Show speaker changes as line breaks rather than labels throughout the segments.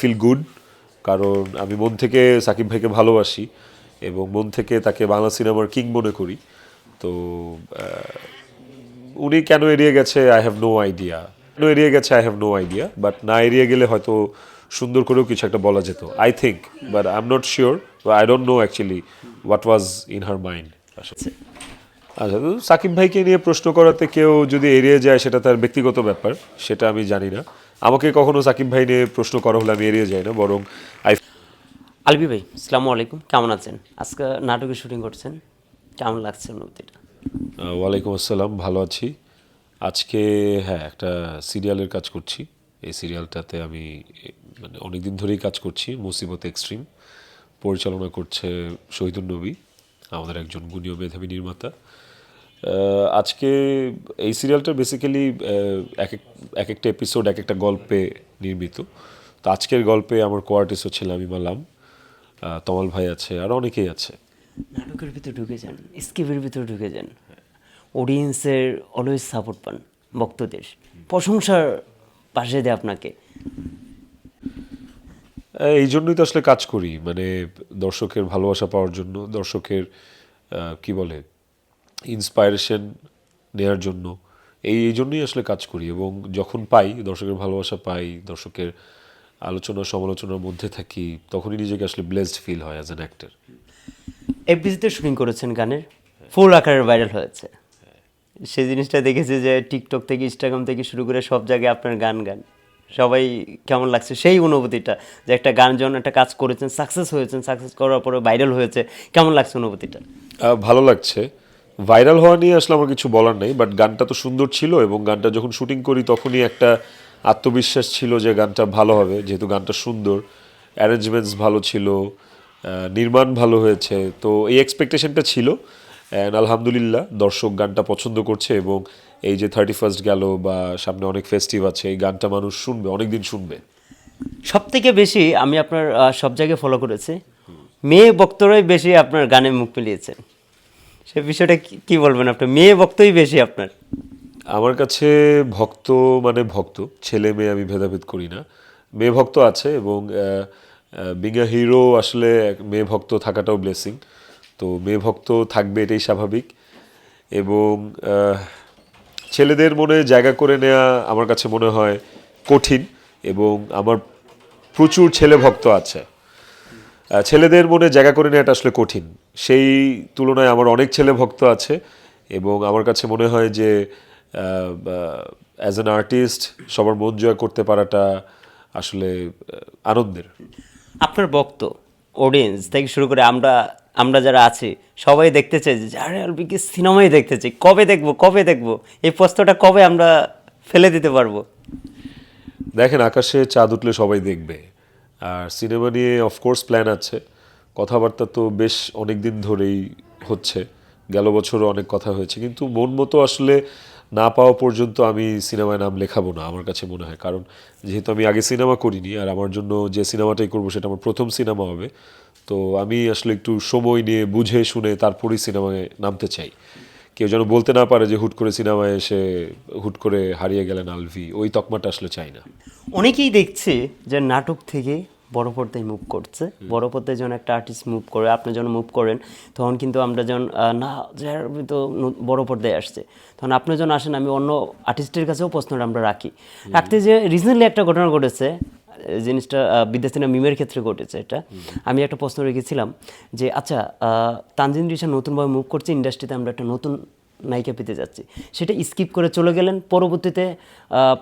Feel good কারণ আমি মন থেকে সাকিব ভাইকে ভালোবাসি এবং মন থেকে তাকে বাংলা সিনেমার কিং মনে করি। তো উনি কেন এড়িয়ে গেছে আই হ্যাভ নো আইডিয়া কেন এড়িয়ে গেছে I have no idea but না এড়িয়ে গেলে হয়তো সুন্দর করেও কিছু একটা বলা যেত I think but I am not sure I don't know actually what was in her mind আচ্ছা তো সাকিব ভাইকে নিয়ে প্রশ্ন করাতে কেউ যদি এড়িয়ে যায়, সেটা তার ব্যক্তিগত ব্যাপার, সেটা আমি জানি না। আমাকে কখনো সাকিব ভাই নিয়ে প্রশ্ন করা হলে আমি এড়িয়ে যাই না বরং আই
আলবি ভাই আসসালামু আলাইকুম। কেমন আছেন? আজকে নাটকে শুটিং করছেন। কেমন লাগছে অনুভূতিটা?
ওয়ালাইকুম আসসালাম ভালো আছি। আজকে হ্যাঁ একটা সিরিয়ালের কাজ করছি। এই সিরিয়ালটাতে আমি মানে অনেক দিন ধরেই কাজ করছি মুসিবত এক্সট্রিম। পরিচালনা করছে শহীদুল নবী আমাদের একজন গুণীয় মেধাবী নির্মাতা। আজকে এই সিরিয়ালটা বেসিক্যালি এক এক এক একটা এপিসোড এক একটা গল্পে নির্মিত। তো আজকের গল্পে আমার কোয়ার্টিস হচ্ছে লামিমালাম তমাল ভাই আছে আর অনেকেই আছে।
নাটকের ভিতরে ঢুকে যান স্কিপের ভিতরে ঢুকে যান। অডিয়েন্সের অলওয়েজ সাপোর্ট পান বক্তদের প্রশংসার পাশে দেয় আপনাকে।
এই জন্যই তো আসলে কাজ করি মানে দর্শকের ভালোবাসা পাওয়ার জন্য দর্শকের কি বলে ইন্সপায়ারেশন নেওয়ার জন্য। এই এই জন্যই আসলে কাজ করি এবং যখন পাই দর্শকের ভালোবাসা পাই দর্শকের আলোচনা সমালোচনার মধ্যে থাকি তখনই নিজেকে আসলে ব্লেসড ফিল হয় অ্যাজ অ্যান অ্যাক্টার
এফবিসিতে শুটিং করেছেন গানের? ফুল আকারের ভাইরাল হয়েছে। সেই জিনিসটা দেখেছি যে টিকটক থেকে ইনস্টাগ্রাম থেকে শুরু করে সব জায়গায় আপনার গান গান। সবাই কেমন লাগছে সেই অনুভূতিটা যে একটা গান যখন একটা কাজ করেছেন সাকসেস হয়েছেন সাকসেস করার পরে ভাইরাল হয়েছে কেমন লাগছে অনুভূতিটা?
ভালো লাগছে। ভাইরাল হওয়া নিয়ে আসলে আমার কিছু বলার নেই বাট গানটা তো সুন্দর ছিল এবং গানটা যখন শুটিং করি তখনই একটা আত্মবিশ্বাস ছিল যে গানটা ভালো হবে, যেহেতু গানটা সুন্দর অ্যারেঞ্জমেন্টস ভালো ছিল নির্মাণ ভালো হয়েছে, তো এই এক্সপেকটেশনটা ছিল অ্যান্ড আলহামদুলিল্লাহ দর্শক গানটা পছন্দ করছে এবং এই যে থার্টি ফার্স্ট গেল বা সামনে অনেক ফেস্টিভ আছে, এই গানটা মানুষ শুনবে অনেক দিন শুনবে।
সব থেকে বেশি আমি আপনার সব জায়গায় ফলো করেছি। মেয়ে বক্তরাই বেশি আপনার গানে মুখ মিলিয়েছেন সে বিষয়টা কি বলবেন আপনার মেয়ে ভক্তই বেশি আপনার।
আমার কাছে ভক্ত মানে ভক্ত, ছেলে মেয়ে আমি ভেদাভেদ করি না। মেয়ে ভক্ত আছে এবং বিং এ হিরো আসলে মেয়ে ভক্ত থাকাটাও ব্লেসিং তো মেয়ে ভক্ত থাকবে এটাই স্বাভাবিক। এবং ছেলেদের মনে জায়গা করে নেওয়া আমার কাছে মনে হয় কঠিন এবং আমার প্রচুর ছেলে ভক্ত আছে। ছেলেদের মনে জায়গা করে নেওয়াটা আসলে কঠিন। সেই তুলনায় আমার অনেক ছেলে ভক্ত আছে এবং আমার কাছে মনে হয় যে অ্যাজ অ্যান আর্টিস্ট সবার মন জয় করতে পারাটা আসলে আনন্দের।
আপনার ভক্ত অডিয়েন্স থেকে শুরু করে আমরা আমরা যারা আছি সবাই দেখতে চাই যে আরে আলবিকে সিনেমাই দেখতে চাই কবে দেখব কবে দেখব এই প্রশ্নটা কবে আমরা ফেলে দিতে পারব?
দেখেন আকাশে চাঁদ উঠলে সবাই দেখবে। আর সিনেমা নিয়ে অফকোর্স প্ল্যান আছে। কথাবার্তা তো বেশ অনেক দিন ধরেই হচ্ছে। গেল বছরও অনেক কথা হয়েছে। কিন্তু মন মতো আসলে না পাওয়া পর্যন্ত আমি সিনেমায় নাম লেখাবো না আমার কাছে মনে হয়। কারণ যেহেতু আমি আগে সিনেমা করিনি আর আমার জন্য যে সিনেমাটাই করব সেটা আমার প্রথম সিনেমা হবে। তো আমি আসলে একটু সময় নিয়ে বুঝে শুনে তারপরেই সিনেমায় নামতে চাই। কেউ যেন বলতে না পারে যে হুট করে সিনেমায় এসে হুট করে হারিয়ে গেলেন আলভি। ওই তকমাটা আসলে চাই না।
অনেকেই দেখছে যে নাটক থেকে বড় পর্দায় মুভ করছে। বড় পর্দায় যখন একটা আর্টিস্ট মুভ করে আপনি যখন মুভ করেন তখন কিন্তু আমরা যখন না তো বড় পর্দায় আসছে তখন আপনি যখন আসেন আমি অন্য আর্টিস্টের কাছেও প্রশ্নটা আমরা রাখি। রাখতে যে রিজনালি একটা ঘটনা ঘটেছে জিনিসটা বিদ্যাসিনা মিমের ক্ষেত্রে ঘটেছে এটা। আমি একটা প্রশ্ন রেখেছিলাম যে আচ্ছা তানজিন রিসা নতুনভাবে মুভ করছে ইন্ডাস্ট্রিতে আমরা একটা নতুন নায়িকা পেতে যাচ্ছি। সেটা স্কিপ করে চলে গেলেন পরবর্তীতে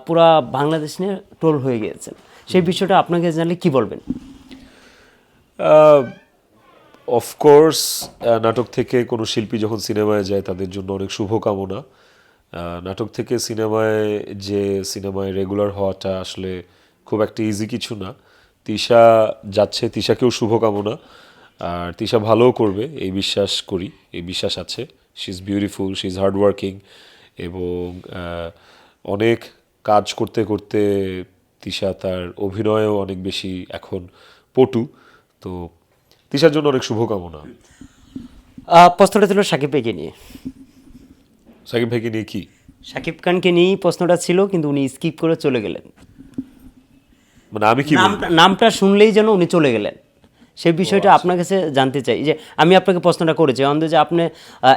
পুরা বাংলাদেশ নিয়ে ট্রোল হয়ে গিয়েছেন। সেই বিষয়টা আপনাকে জানলে কি বলবেন?
অফকোর্স নাটক থেকে কোনো শিল্পী যখন সিনেমায় যায়, তাদের জন্য অনেক শুভকামনা। নাটক থেকে সিনেমায় যে সিনেমায় রেগুলার হওয়াটা আসলে খুব একটা ইজি কিছু না। তিশা যাচ্ছে, তিশাকেও শুভকামনা। আর তিশা ভালোও করবে, এই বিশ্বাস করি, এই বিশ্বাস আছে। She is beautiful she is hardworking এবং অনেক কাজ করতে করতে তিশা তার অভিনয়েও অনেক বেশি এখন পটু। তো তিশার জন্য অনেক শুভকামনা।
প্রশ্নটা ছিল সাকিব ভাইকে নিয়ে।
সাকিব ভাইকে নিয়ে কি?
সাকিব খানকে নিয়েই প্রশ্নটা ছিল কিন্তু উনি স্কিপ করে চলে গেলেন।
মানে আমি কি
নামটা শুনলেই যেন উনি চলে গেলেন। সেই বিষয়টা
আচ্ছা।
আপনার কাছে জানতে চাই যে আমি আপনাকে প্রশ্নটা করেছি অন্ধ যে আপনি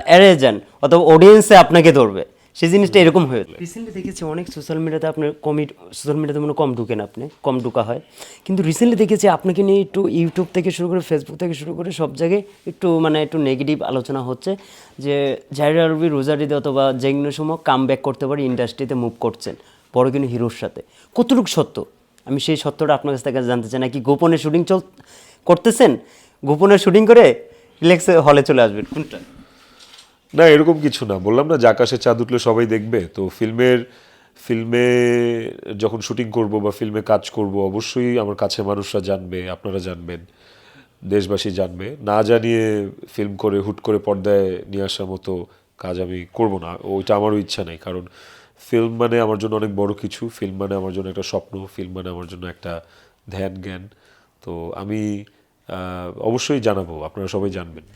অ্যারে যান অথবা অডিয়েন্সে আপনাকে ধরবে। সেই জিনিসটা এরকম হয়ে রিসেন্টলি দেখেছি অনেক সোশ্যাল মিডিয়াতে আপনার কমি সোশ্যাল মিডিয়াতে মনে কম ঢুকেন আপনি কম ঢুকা হয়। কিন্তু রিসেন্টলি দেখেছি আপনাকে নিয়ে একটু ইউটিউব থেকে শুরু করে ফেসবুক থেকে শুরু করে সব জায়গায় একটু মানে একটু নেগেটিভ আলোচনা হচ্ছে যে জাহির আরবি রোজারিতে অথবা যেগুলো সময় কাম ব্যাক করতে পারি ইন্ডাস্ট্রিতে মুভ করছেন। বড় কোনো হিরোর সাথে? কতটুকু সত্য? আমি সেই সত্যটা আপনার কাছ থেকে জানতে চাই নাকি গোপনে শুটিং চল করতেছেন? গোপনে শুটিং করে রিল্যাক্সে হলে চলে আসবেন। কোনটা?
না, এরকম কিছু না। বললাম না যে আকাশে চাঁদ উঠলে সবাই দেখবে। তো ফিল্মের, ফিল্মে যখন শুটিং করব বা ফিল্মে কাজ করব, অবশ্যই আমার কাছে মানুষরা জানবে, আপনারা জানবেন, দেশবাসী জানবে। না জানিয়ে ফিল্ম করে, হুট করে পর্দায় নিয়ে আসার মতো কাজ আমি করব না। ওইটা আমারও ইচ্ছা নেই, কারণ ফিল্ম মানে আমার জন্য অনেক বড় কিছু। ফিল্ম মানে আমার জন্য একটা স্বপ্ন, ফিল্ম মানে আমার জন্য একটা ধ্যান, জ্ঞান। তো আমি অবশ্যই জানাব, আপনারা সবাই জানবেন।